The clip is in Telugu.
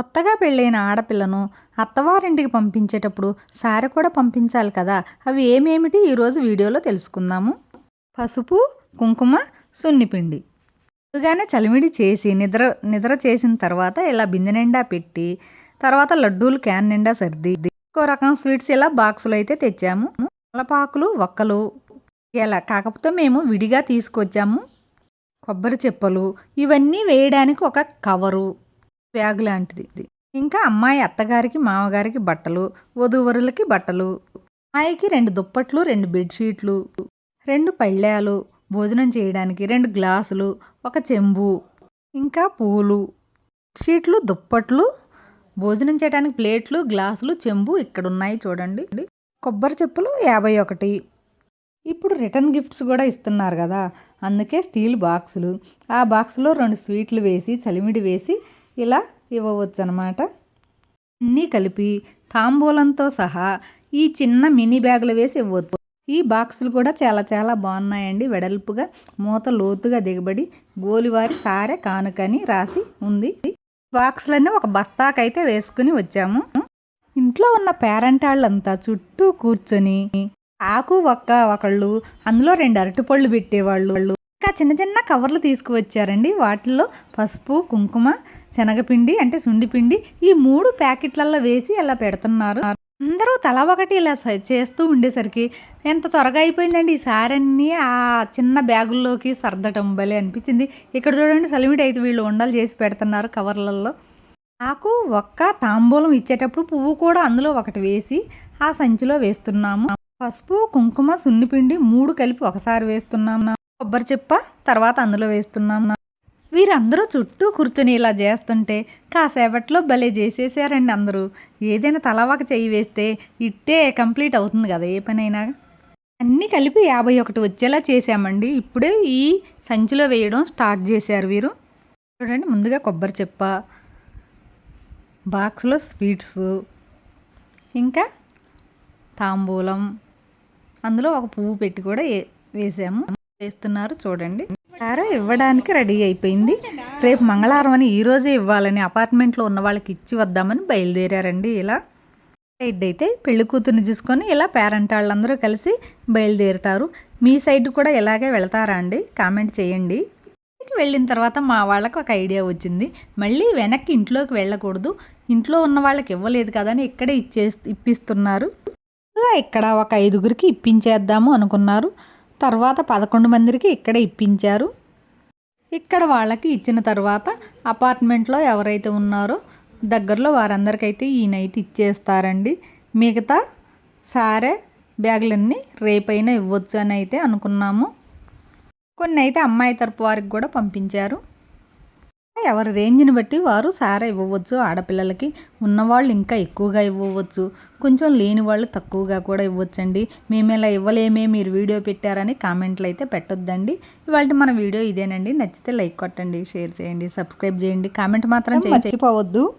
కొత్తగా పెళ్ళైన ఆడపిల్లను అత్తవారింటికి పంపించేటప్పుడు సారి కూడా పంపించాలి కదా. అవి ఏమేమిటి? ఈరోజు వీడియోలో తెలుసుకుందాము. పసుపు కుంకుమ సున్నిపిండి. ముందుగానే చలిమిడి చేసి నిద్ర నిద్ర చేసిన తర్వాత ఇలా బిందె నిండా పెట్టి తర్వాత లడ్డూలు క్యాన్ నిండా సర్ది ఇంకో రకం స్వీట్స్ ఇలా బాక్సులు అయితే తెచ్చాము. ములపాకులు ఒక్కలు ఇలా కాకపోతే మేము విడిగా తీసుకొచ్చాము. కొబ్బరి చెప్పలు ఇవన్నీ వేయడానికి ఒక కవరు. బ్యాగ్ లాంటిది ఇంకా అమ్మాయి అత్తగారికి మామగారికి బట్టలు వధూవరులకి బట్టలు అమ్మాయికి రెండు దుప్పట్లు రెండు బెడ్షీట్లు రెండు పళ్ళాలు భోజనం చేయడానికి రెండు గ్లాసులు ఒక చెంబు ఇంకా పూలు షీట్లు దుప్పట్లు భోజనం చేయడానికి ప్లేట్లు గ్లాసులు చెంబు ఇక్కడ ఉన్నాయి చూడండి. కొబ్బరి చెప్పులు యాభై ఒకటి. ఇప్పుడు రిటర్న్ గిఫ్ట్స్ కూడా ఇస్తున్నారు కదా. అందుకే స్టీల్ బాక్సులు. ఆ బాక్సులో రెండు స్వీట్లు వేసి చలిమిడి వేసి ఇలా ఇవ్వవచ్చు అనమాట అన్నీ కలిపి తాంబూలంతో సహా ఈ చిన్న మినీ బ్యాగులు వేసి ఇవ్వచ్చు. ఈ బాక్సులు కూడా చాలా చాలా బాగున్నాయండి. వెడల్పుగా మూత లోతుగా దిగబడి గోలివారి సారే కానుకని రాసి ఉంది. బాక్సులన్నీ ఒక బస్తాకైతే వేసుకుని వచ్చాము. ఇంట్లో ఉన్న పేరెంట్ వాళ్ళంతా చుట్టూ కూర్చొని ఆకు ఒక్క ఒకళ్ళు అందులో రెండు అరటిపళ్ళు పెట్టేవాళ్ళు. చిన్న చిన్న కవర్లు తీసుకువచ్చారండి. వాటిల్లో పసుపు కుంకుమ శనగపిండి అంటే సుండిపిండి ఈ మూడు ప్యాకెట్లలో వేసి అలా పెడుతున్నారు. అందరూ తల ఒకటి ఇలా చేస్తూ ఉండేసరికి ఎంత త్వరగా అయిపోయిందండి. ఈ సారన్నీ ఆ చిన్న బ్యాగుల్లోకి సర్దటం భలే అనిపించింది. ఇక్కడ చూడండి సలిమిట్ అయితే వీళ్ళు ఉండలు చేసి పెడుతున్నారు కవర్లలో నాకు ఒక్క తాంబూలం ఇచ్చేటప్పుడు పువ్వు కూడా అందులో ఒకటి వేసి ఆ సంచిలో వేస్తున్నాము. పసుపు కుంకుమ సున్నిపిండి మూడు కలిపి ఒకసారి వేస్తున్నాము. కొబ్బరి చిప్ప తర్వాత అందులో వేస్తున్నాం వీరందరూ చుట్టూ కూర్చొని ఇలా చేస్తుంటే కాసేపట్లో భలే చేసేసారండి అందరూ. ఏదైనా తలవాక చేయి వేస్తే ఇట్టే కంప్లీట్ అవుతుంది కదా ఏ పనైనా. అన్నీ కలిపి యాభై ఒకటి వచ్చేలా చేసామండి ఇప్పుడే ఈ సంచిలో వేయడం స్టార్ట్ చేశారు వీరు. చూడండి ముందుగా కొబ్బరి చెప్ప బాక్స్లో స్వీట్స్ ఇంకా తాంబూలం అందులో ఒక పువ్వు పెట్టి కూడా వేసాము. వేస్తున్నారు చూడండి. సారా ఇవ్వడానికి రెడీ అయిపోయింది. రేపు మంగళవారం అని ఈ రోజే ఇవ్వాలని అపార్ట్మెంట్లో ఉన్న వాళ్ళకి ఇచ్చి వద్దామని బయలుదేరారండి ఇలా. సైడ్ అయితే పెళ్ళి కూతుర్ని చూసుకొని ఇలా పేరెంట్ వాళ్ళందరూ కలిసి బయలుదేరుతారు. మీ సైడ్ కూడా ఇలాగే వెళ్తారా అండి? కామెంట్ చేయండి. వెళ్ళిన తర్వాత మా వాళ్ళకి ఒక ఐడియా వచ్చింది. మళ్ళీ వెనక్కి ఇంట్లోకి వెళ్ళకూడదు. ఇంట్లో ఉన్న వాళ్ళకి ఇవ్వలేదు కదా అని ఇక్కడే ఇచ్చే ఇప్పిస్తున్నారు. ఇక్కడ ఒక ఐదుగురికి ఇప్పించేద్దాము అనుకున్నారు. తర్వాత పదకొండు మందికి ఇక్కడ ఇప్పించారు. ఇక్కడ వాళ్ళకి ఇచ్చిన తర్వాత అపార్ట్మెంట్లో ఎవరైతే ఉన్నారో దగ్గరలో వారందరికైతే ఈ నైట్ ఇచ్చేస్తారండి. మిగతా సారే బ్యాగులన్నీ రేపైనా ఇవ్వచ్చు అని అయితే అనుకున్నాము. కొన్ని అయితే అమ్మాయి తరపు వారికి కూడా పంపించారు. ఎవరి రేంజ్ని బట్టి వారు సారా ఇవ్వవచ్చు ఆడపిల్లలకి ఉన్నవాళ్ళు ఇంకా ఎక్కువగా ఇవ్వవచ్చు. కొంచెం లేని వాళ్ళు తక్కువగా కూడా ఇవ్వచ్చండి. మేము ఇలా ఇవ్వలేమే మీరు వీడియో పెట్టారని కామెంట్లు అయితే పెట్టొద్దండి. ఇవాళ మన వీడియో ఇదేనండి. నచ్చితే లైక్ కొట్టండి షేర్ చేయండి సబ్స్క్రైబ్ చేయండి. కామెంట్ మాత్రం చేయి- మర్చిపోవద్దు.